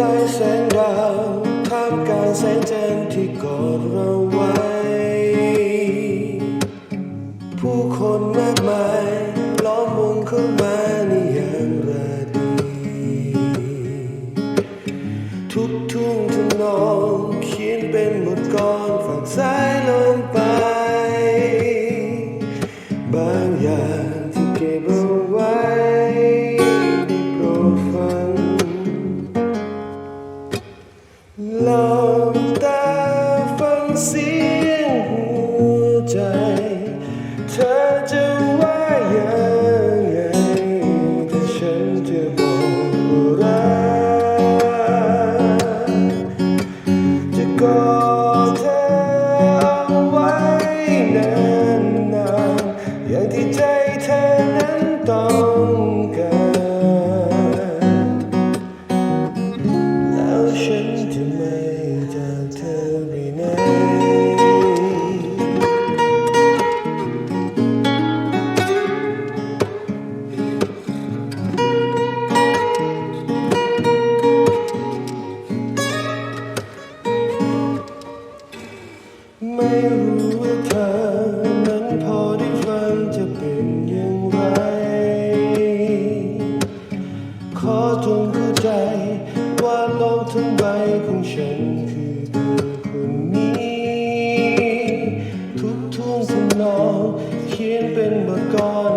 ใต้แสงดาวท่ามกลางแสงจันทร์ที่กอดเราไว้ ผู้คนมากมายล้อมวงเข้ามาในยามราตรีทุกทุ่งทำนองเขียนเป็นบทกลอนฝากสายลมไป ฟั ไม่รู้ว่าเธอน้นพอได้ฟังจะเป็นย่งไร ขอจงเข้าใจว่าลกทั้งใบของฉันคือเธอคนนี้ ทุกทุ่งสนองขีนเป็นบทกร